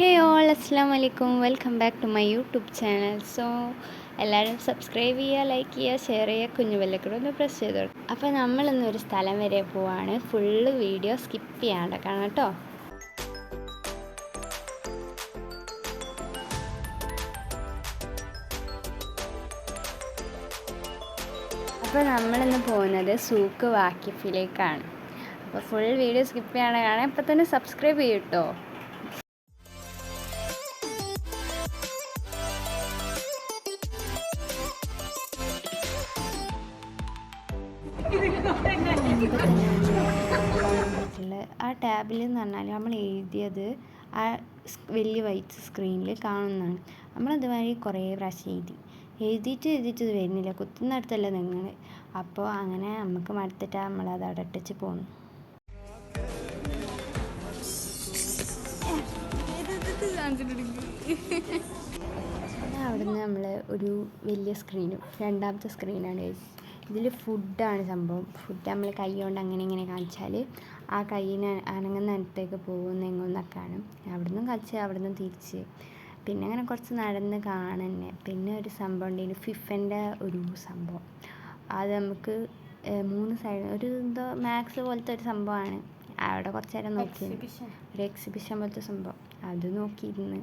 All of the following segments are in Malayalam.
ഹേ ഓൾ അസ്സാം വലൈക്കും welcome back to my YouTube channel so എല്ലാവരും സബ്സ്ക്രൈബ് ചെയ്യുക ലൈക്ക് ചെയ്യുക ഷെയർ ചെയ്യുക കുഞ്ഞു വല്ലക്കൂടെ ഒന്ന് പ്രസ് ചെയ്തോളൂ അപ്പോൾ നമ്മളിന്ന് ഒരു സ്ഥലം വരെ പോവാണ്. ഫുള്ള് വീഡിയോ സ്കിപ്പ് ചെയ്യാണ്ട് കാണാം കേട്ടോ. അപ്പോൾ നമ്മളിന്ന് പോകുന്നത് സൂക്ക് വാക്കിഫിലേക്കാണ്. അപ്പോൾ ഫുൾ വീഡിയോ സ്കിപ്പ് ചെയ്യാണ്ട് കാണാം ഇപ്പം തന്നെ സബ്സ്ക്രൈബ് ചെയ്യും കേട്ടോ ആ ടാബിൽ എന്ന് പറഞ്ഞാൽ നമ്മൾ എഴുതിയത് ആ വലിയ വൈറ്റ് സ്ക്രീനിൽ കാണുന്നതാണ്. നമ്മളതുമാതിരി കുറേ പ്രാവശ്യം എഴുതി. എഴുതിയിട്ട് എഴുതിയിട്ട് ഇത് വരുന്നില്ല. കുത്തുന്നിടത്തല്ല നിങ്ങൾ അപ്പോൾ അങ്ങനെ നമുക്ക് മടുത്തിട്ട് നമ്മളത് അടട്ടിച്ച് പോന്നു. അവിടുന്ന് നമ്മൾ ഒരു വലിയ സ്ക്രീനും രണ്ടാമത്തെ സ്ക്രീനാണ് ഇതിൽ ഫുഡാണ് സംഭവം. ഫുഡ് നമ്മൾ കൈ കൊണ്ട് അങ്ങനെ ഇങ്ങനെ കാണിച്ചാൽ ആ കൈയിന് അനങ്ങുന്ന അടുത്തേക്ക് പോകുന്ന എങ്ങോന്നൊക്കെയാണ് അവിടുന്ന് കളിച്ച് അവിടുന്ന് തിരിച്ച്. പിന്നെ അങ്ങനെ കുറച്ച് നടന്ന് കാണന്നെ. പിന്നെ ഒരു സംഭവം ഉണ്ടായിരുന്നു ഫിഫന്റെ ഒരു സംഭവം. അത് നമുക്ക് മൂന്ന് സൈഡ് ഒരു എന്തോ മാത്സ് പോലത്തെ ഒരു സംഭവമാണ്. അവിടെ കുറച്ച് നേരം നോക്കി ഒരു എക്സിബിഷൻ പോലത്തെ സംഭവം. അത് നോക്കിയിരുന്ന്.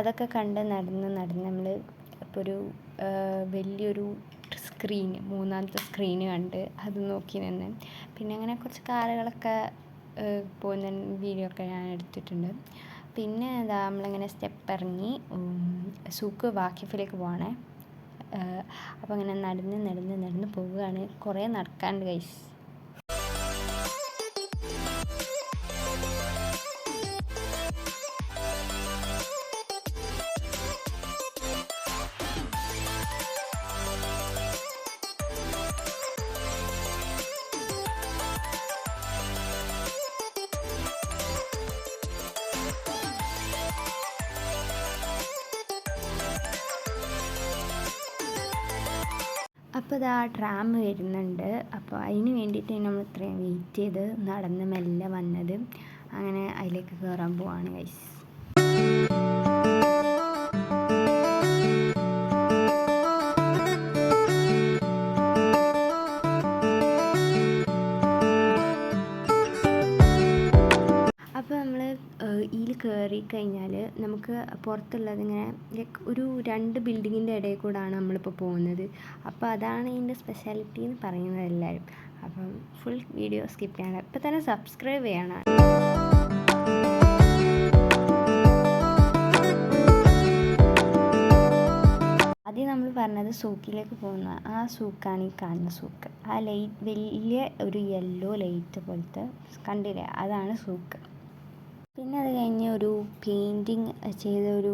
അതൊക്കെ കണ്ട് നടന്ന് നടന്ന് നമ്മൾ ഇപ്പോൾ ഒരു വലിയൊരു സ്ക്രീൻ മൂന്നാമത്തെ സ്ക്രീൻ കണ്ട് അത് നോക്കി നിന്ന്. പിന്നെ അങ്ങനെ കുറച്ച് കാറുകളൊക്കെ പോകുന്ന വീഡിയോ ഒക്കെ ഞാൻ എടുത്തിട്ടുണ്ട്. പിന്നെ എന്താ നമ്മളിങ്ങനെ സ്റ്റെപ്പ് ഇറങ്ങി സൂക്ക് വാക്കിഫിലേക്ക് പോവാണേ. അപ്പോൾ അങ്ങനെ നടന്ന് നടന്ന് നടന്ന് പോവുകയാണ്. കുറേ നടക്കാണ്ട് കൈസ് അപ്പോൾ ഇതാ ട്രാം വരുന്നുണ്ട്. അപ്പോൾ അതിന് വേണ്ടിയിട്ട് നമ്മൾ ഇത്രയും വെയിറ്റ് ചെയ്ത് നടന്ന് മെല്ലെ വന്നത്. അങ്ങനെ അതിലേക്ക് കയറാൻ പോവാണ് ഗൈസ് കയറി കഴിഞ്ഞാൽ നമുക്ക് പുറത്തുള്ളത് ഇങ്ങനെ ലൈക്ക് ഒരു രണ്ട് ബിൽഡിങ്ങിന്റെ ഇടയിൽ കൂടാണ് നമ്മളിപ്പോൾ പോകുന്നത്. അപ്പോൾ അതാണ് ഇതിന്റെ സ്പെഷ്യാലിറ്റി എന്ന് പറയുന്നത് എല്ലാവരും അപ്പം ഫുൾ വീഡിയോ സ്കിപ്പ് ചെയ്യണം ഇപ്പം തന്നെ സബ്സ്ക്രൈബ് ചെയ്യണം. ആദ്യം നമ്മൾ പറഞ്ഞത് സൂക്കിലേക്ക് പോകുന്ന ആ സൂക്കാണ് ഈ കാണുന്ന സൂക്ക്. ആ ലൈറ്റ് വലിയ ഒരു യെല്ലോ ലൈറ്റ് പോലത്തെ കണ്ടില്ലേ? അതാണ് സൂക്ക്. പിന്നെ അത് കഴിഞ്ഞ് ഒരു പെയിന്റിങ് ചെയ്ത ഒരു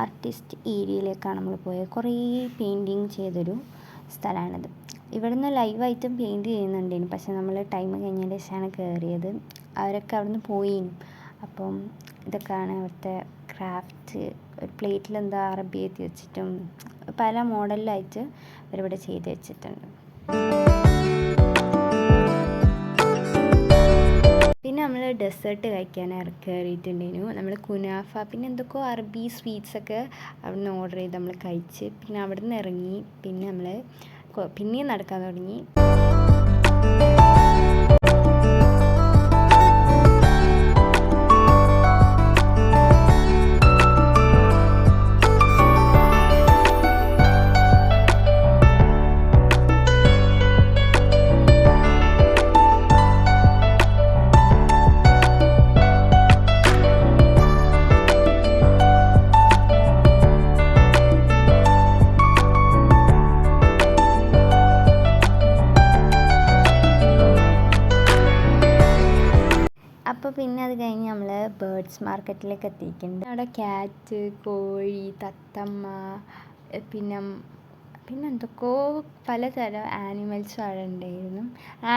ആർട്ടിസ്റ്റ് ഏരിയയിലേക്കാണ് നമ്മൾ പോയത്. കുറേ പെയിന്റിങ് ചെയ്തൊരു സ്ഥലമാണിത് ഇവിടുന്ന് ലൈവായിട്ടും പെയിന്റ് ചെയ്യുന്നുണ്ടേനു. പക്ഷേ നമ്മൾ ടൈം കഴിഞ്ഞതിന് ശേഷമാണ് കയറിയത് അവരൊക്കെ അവിടുന്ന് പോയി അപ്പം ഇതൊക്കെയാണ് അവിടുത്തെ ക്രാഫ്റ്റ് ഒരു പ്ലേറ്റിൽ എന്താ അറബി എഴുതി വെച്ചിട്ടും പല മോഡലിലായിട്ട് അവരിവിടെ ചെയ്ത് വെച്ചിട്ടുണ്ട്. നമ്മൾ ഡെസേർട്ട് കഴിക്കാൻ കയറിയിട്ടുണ്ടായിരുന്നു നമ്മൾ കുനാഫ പിന്നെ എന്തൊക്കെയോ അറബി സ്വീറ്റ്സ് ഒക്കെ അവിടുന്ന് ഓർഡർ ചെയ്ത് നമ്മൾ കഴിച്ച് പിന്നെ അവിടെ നിന്ന് ഇറങ്ങി പിന്നെ നമ്മൾ പിന്നെയും നടക്കാൻ തുടങ്ങി. അപ്പോൾ പിന്നെ അത് കഴിഞ്ഞ് നമ്മൾ ബേർഡ്സ് മാർക്കറ്റിലേക്ക് എത്തിയിട്ടുണ്ട് അവിടെ ക്യാറ്റ് കോഴി തത്തമ്മ പിന്നെ പിന്നെ എന്തൊക്കെയോ പലതരം ആനിമൽസ് അവിടെ ഉണ്ടായിരുന്നു.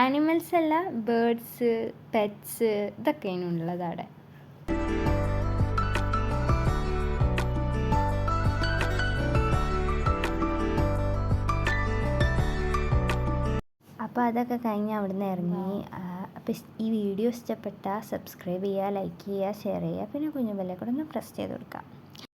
ആനിമൽസ് അല്ല ബേർഡ്സ് പെറ്റ്സ് ഇതൊക്കെയാണ് ഉള്ളത് അവിടെ. അപ്പോൾ അതൊക്കെ കഴിഞ്ഞ് അവിടുന്ന് ഇറങ്ങി അപ്പോൾ ഈ വീഡിയോ ഇഷ്ടപ്പെട്ടാൽ സബ്സ്ക്രൈബ് ചെയ്യുക ലൈക്ക് ചെയ്യുക ഷെയർ ചെയ്യുക പിന്നെ കുഞ്ഞു കൂടെ ഒന്ന് പ്രസ് ചെയ്ത് കൊടുക്കുക.